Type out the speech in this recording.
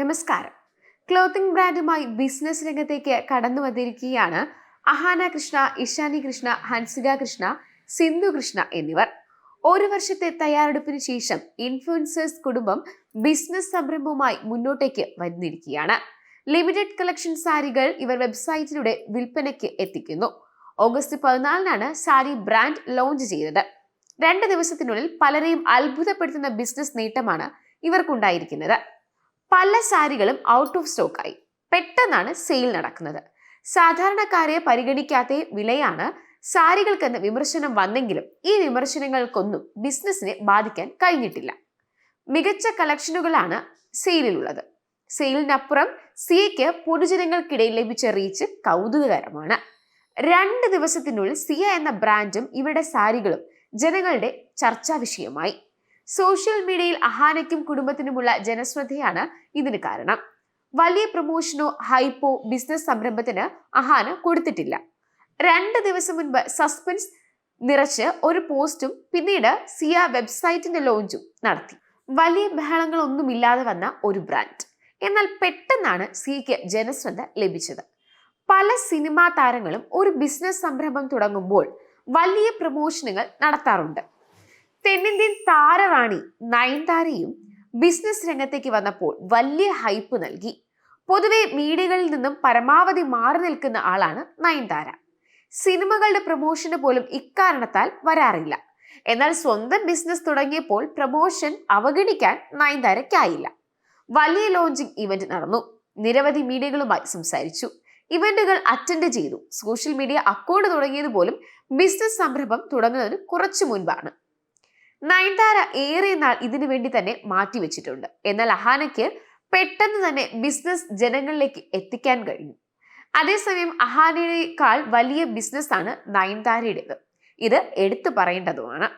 നമസ്കാരം. Clothing ബ്രാൻഡുമായി business രംഗത്തേക്ക് കടന്നു വന്നിരിക്കുകയാണ് അഹാന കൃഷ്ണ ഇഷാനി കൃഷ്ണ ഹൻസിക കൃഷ്ണ സിന്ധു കൃഷ്ണ എന്നിവർ. ഒരു വർഷത്തെ തയ്യാറെടുപ്പിന് ശേഷം ഇൻഫ്ലുവൻസേഴ്സ് കുടുംബം ബിസിനസ് സംരംഭവുമായി മുന്നോട്ടേക്ക് വന്നിരിക്കുകയാണ്. ലിമിറ്റഡ് കളക്ഷൻ സാരികൾ ഇവർ വെബ്സൈറ്റിലൂടെ വിൽപ്പനയ്ക്ക് എത്തിക്കുന്നു. ഓഗസ്റ്റ് പതിനാലിനാണ് സാരി ബ്രാൻഡ് ലോഞ്ച് ചെയ്തത്. രണ്ട് ദിവസത്തിനുള്ളിൽ പലരെയും അത്ഭുതപ്പെടുത്തുന്ന ബിസിനസ് നേട്ടമാണ് ഇവർക്കുണ്ടായിരിക്കുന്നത്. പല സാരികളും ഔട്ട് ഓഫ് സ്റ്റോക്കായി പെട്ടെന്നാണ് സെയിൽ നടക്കുന്നത്. സാധാരണക്കാരെ പരിഗണിക്കാത്ത വിലയാണ് സാരികൾക്കെന്ന് വിമർശനം വന്നെങ്കിലും ഈ വിമർശനങ്ങൾക്കൊന്നും ബിസിനസ്സിനെ ബാധിക്കാൻ കഴിഞ്ഞിട്ടില്ല. മികച്ച കളക്ഷനുകളാണ് സെയിലിലുള്ളത് സെയിലിനപ്പുറം സിയയ്ക്ക് പൊതുജനങ്ങൾക്കിടയിൽ ലഭിച്ച റീച്ച് കൗതുകകരമാണ്. രണ്ട് ദിവസത്തിനുള്ളിൽ സിയ എന്ന ബ്രാൻഡും ഇവരുടെ സാരികളും ജനങ്ങളുടെ ചർച്ചാ വിഷയമായി സോഷ്യൽ മീഡിയയിൽ അഹാനയ്ക്കും കുടുംബത്തിനുമുള്ള ജനശ്രദ്ധയാണ് ഇതിന് കാരണം. വലിയ പ്രൊമോഷനോ ഹൈപ്പോ ബിസിനസ് സംരംഭത്തിന് അഹാന കൊടുത്തിട്ടില്ല. രണ്ട് ദിവസം മുൻപ് സസ്പെൻസ് നിറച്ച് ഒരു പോസ്റ്റും പിന്നീട് സിയ വെബ്സൈറ്റിന്റെ ലോഞ്ചും നടത്തി. വലിയ ബഹളങ്ങളൊന്നുമില്ലാതെ വന്ന ഒരു ബ്രാൻഡ്. എന്നാൽ പെട്ടെന്നാണ് സിയ്ക്ക് ജനശ്രദ്ധ ലഭിച്ചത്. പല സിനിമാ താരങ്ങളും ഒരു ബിസിനസ് സംരംഭം തുടങ്ങുമ്പോൾ വലിയ പ്രൊമോഷനുകൾ നടത്താറുണ്ട്. തെന്നിന്ത്യൻ താരറാണി നയൻതാരയും ബിസിനസ് രംഗത്തേക്ക് വന്നപ്പോൾ വലിയ ഹൈപ്പ് നൽകി. പൊതുവെ മീഡിയകളിൽ നിന്നും പരമാവധി മാറി നിൽക്കുന്ന ആളാണ് നയൻതാര. സിനിമകളുടെ പ്രൊമോഷന് പോലും ഇക്കാരണത്താൽ വരാറില്ല. എന്നാൽ സ്വന്തം ബിസിനസ് തുടങ്ങിയപ്പോൾ പ്രൊമോഷൻ അവഗണിക്കാൻ നയൻതാരയ്ക്കായില്ല. വലിയ ലോഞ്ചിങ് ഇവന്റ് നടന്നു. നിരവധി മീഡിയകളുമായി സംസാരിച്ചു. ഇവന്റുകൾ അറ്റൻഡ് ചെയ്തു. സോഷ്യൽ മീഡിയ അക്കൗണ്ട് തുടങ്ങിയത് പോലും ബിസിനസ് സംരംഭം തുടങ്ങുന്നതിന് കുറച്ചു മുൻപാണ്. നയൻതാര ഏറെ നാൾ ഇതിനു വേണ്ടി തന്നെ മാറ്റിവെച്ചിട്ടുണ്ട് എന്നാൽ അഹാനയ്ക്ക് പെട്ടെന്ന് തന്നെ ബിസിനസ് ജനങ്ങളിലേക്ക് എത്തിക്കാൻ കഴിഞ്ഞു. അതേസമയം അഹാനയേക്കാൾ വലിയ ബിസിനസ്സാണ് നയൻതാരയുടേത്. ഇത് എടുത്തു പറയേണ്ടതുമാണ്.